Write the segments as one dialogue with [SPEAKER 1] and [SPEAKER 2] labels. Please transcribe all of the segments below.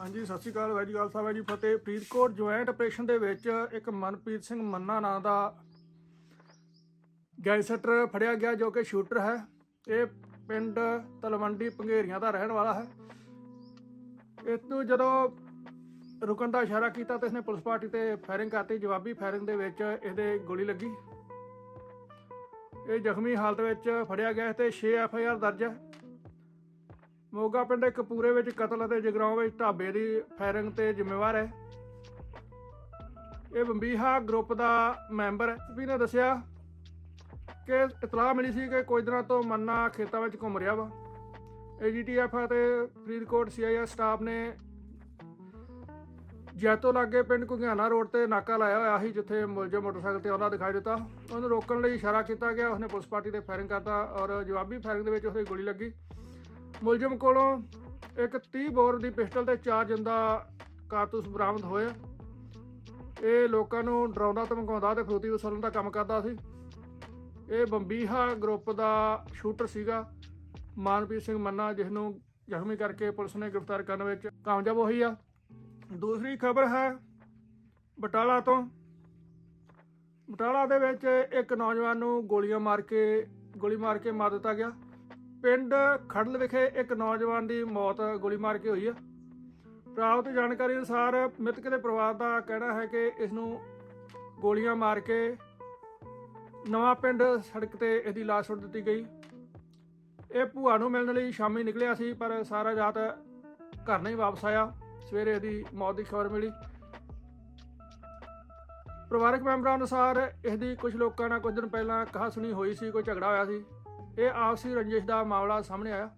[SPEAKER 1] ਹਾਂਜੀ, ਸਤਿ ਸ਼੍ਰੀ ਅਕਾਲ ਵੈਜੀ ਹੈ ਜੀ ਫਤਿਹ। ਫਰੀਦਕੋਟ ਜੁਆਇੰਟ ਆਪਰੇਸ਼ਨ ਦੇ ਵਿੱਚ ਇੱਕ ਮਨਪ੍ਰੀਤ ਸਿੰਘ ਮੰਨਾ ਨਾਂ ਦਾ ਗੈਂਗਸਟਰ ਫੜਿਆ ਗਿਆ ਜੋ ਕਿ ਸ਼ੂਟਰ ਹੈ। ਇਹ ਪਿੰਡ ਤਲਵੰਡੀ ਪੰਘੇਰੀਆਂ ਦਾ ਰਹਿਣ ਵਾਲਾ ਹੈ। ਇਸ ਨੂੰ ਜਦੋਂ ਰੁਕਣ ਦਾ ਇਸ਼ਾਰਾ ਕੀਤਾ ਤਾਂ ਇਸਨੇ ਪੁਲਿਸ ਪਾਰਟੀ ਤੇ ਫਾਇਰਿੰਗ ਕਰਤੀ। ਜਵਾਬੀ ਫਾਇਰਿੰਗ ਦੇ ਵਿੱਚ ਇਹਦੇ ਗੋਲੀ ਲੱਗੀ। ਇਹ ਜ਼ਖਮੀ ਹਾਲਤ ਵਿੱਚ ਫੜਿਆ ਗਿਆ ਹੈ ਤੇ 6 ਐਫ ਆਈ ਆਰ ਦਰਜ ਹੈ। ਮੋਗਾ ਪਿੰਡ ਕਪੂਰੇ ਵਿੱਚ ਕਤਲ ਅਤੇ ਜਗਰਾਉਂ ਵਿੱਚ ਢਾਬੇ ਦੀ ਫਾਇਰਿੰਗ ਤੇ ਜ਼ਿੰਮੇਵਾਰ ਹੈ। ਇਹ ਬੰਬੀਹਾ ਗਰੁੱਪ ਦਾ ਮੈਂਬਰ ਹੈ। ਵੀ ਨੇ ਦੱਸਿਆ ਕਿ ਇਤਲਾਹ ਮਿਲੀ ਸੀ ਕਿ ਕੁਝ ਦਿਨਾਂ ਤੋਂ ਮੰਨਾ ਖੇਤਾਂ ਵਿੱਚ ਘੁੰਮ ਰਿਹਾ ਵਾ। ਏਜੀਟੀਐਫ ਅਤੇ ਫਰੀਦਕੋਟ ਸੀਆਈਏ ਸਟਾਫ ਨੇ ਜੈਤੋ ਲਾਗੇ ਪਿੰਡ ਘੁਗਿਆਣਾ ਰੋਡ ਤੇ ਨਾਕਾ ਲਾਇਆ ਹੋਇਆ ਸੀ, ਜਿੱਥੇ ਮੁਲਜ਼ਮ ਮੋਟਰਸਾਈਕਲ ਤੇ ਆਉਂਦਾ ਦਿਖਾਈ ਦਿੱਤਾ। ਉਹਨੂੰ ਰੋਕਣ ਲਈ ਇਸ਼ਾਰਾ ਕੀਤਾ ਗਿਆ। ਉਸਨੇ ਪੁਲਿਸ ਪਾਰਟੀ ਤੇ ਫਾਇਰਿੰਗ ਕਰਤਾ ਔਰ ਜਵਾਬੀ ਫਾਇਰਿੰਗ ਦੇ ਵਿੱਚ ਉਸਦੀ ਗੋਲੀ ਲੱਗੀ। ਮੁਲਜ਼ਮ ਕੋਲੋਂ ਇੱਕ 30 ਬੋਰ ਦੀ ਪਿਸਟਲ ਤੇ ਚਾਰ ਜਿੰਦਾ ਕਾਰਤੂਸ ਬਰਾਮਦ ਹੋਏ। ਇਹ ਲੋਕਾਂ ਨੂੰ ਡਰਾਉਂਦਾ, ਧਮਕਾਉਂਦਾ ਤੇ ਫਰੂਤੀ ਵਸੂਲਣ ਦਾ ਕੰਮ ਕਰਦਾ ਸੀ। ਇਹ ਬੰਬੀਹਾ ਗਰੁੱਪ ਦਾ ਸ਼ੂਟਰ ਸੀਗਾ, ਮਾਨਪ੍ਰੀਤ ਸਿੰਘ ਮੰਨਾ ਜਿਸ ਨੂੰ ਜ਼ਖਮੀ ਕਰਕੇ ਪੁਲਿਸ ਨੇ ਗ੍ਰਿਫਤਾਰ ਕਰਨ ਵਿੱਚ ਕਾਮਯਾਬ ਹੋਈ ਆ। ਦੂਸਰੀ ਖਬਰ ਹੈ ਬਟਾਲਾ ਤੋਂ। ਬਟਾਲਾ ਦੇ ਵਿੱਚ ਇੱਕ ਨੌਜਵਾਨ ਨੂੰ ਗੋਲੀਆਂ ਮਾਰ ਕੇ, ਗੋਲੀ ਮਾਰ ਕੇ ਮਾਰ ਦਿੱਤਾ ਗਿਆ। ਪਿੰਡ ਖੜਲ ਵਿਖੇ ਇੱਕ ਨੌਜਵਾਨ ਦੀ ਮੌਤ ਗੋਲੀ ਮਾਰ ਕੇ ਹੋਈ ਹੈ ਪ੍ਰਾਪਤ ਜਾਣਕਾਰੀ ਅਨੁਸਾਰ ਮ੍ਰਿਤਕ ਦੇ ਪਰਿਵਾਰ ਦਾ ਕਹਿਣਾ ਹੈ ਕਿ ਇਸ ਨੂੰ ਗੋਲੀਆਂ ਮਾਰ ਕੇ ਨਵਾਂ ਪਿੰਡ ਸੜਕ ਤੇ ਇਹਦੀ ਲਾਸ਼ ਸੁੱਟ ਦਿੱਤੀ ਗਈ। ਇਹ ਭੂਆ ਨੂੰ ਮਿਲਣ ਲਈ ਸ਼ਾਮੀ ਨਿਕਲਿਆ ਸੀ, ਪਰ ਸਾਰਾ ਰਾਤ ਘਰ ਨਹੀਂ ਵਾਪਸ ਆਇਆ। ਸਵੇਰੇ ਇਹਦੀ ਮੌਤ ਦੀ ਖਬਰ ਮਿਲੀ। ਪਰਿਵਾਰਕ ਮੈਂਬਰਾਂ ਅਨੁਸਾਰ ਇਹਦੀ ਕੁਝ ਲੋਕਾਂ ਨਾਲ ਕੁਝ ਦਿਨ ਪਹਿਲਾਂ ਕਹਾ ਸੁਣੀ ਹੋਈ ਸੀ, ਕੋਈ ਝਗੜਾ ਹੋਇਆ ਸੀ। ਇਹ ਆਪਸੀ ਰੰਜਿਸ਼ ਦਾ ਮਾਮਲਾ ਸਾਹਮਣੇ ਆਇਆ।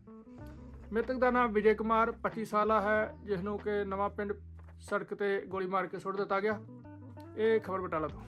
[SPEAKER 1] ਮ੍ਰਿਤਕ ਦਾ ਨਾਮ ਵਿਜੇ ਕੁਮਾਰ 25 ਸਾਲਾ ਹੈ ਜਿਸ ਨੂੰ ਕਿ ਨਵਾਂ ਪਿੰਡ ਸੜਕ ਤੇ ਗੋਲੀ ਮਾਰ ਕੇ ਸੁੱਟ ਦਿੱਤਾ ਗਿਆ। ਇਹ ਖਬਰ ਬਟਾਲਾ ਤੋਂ।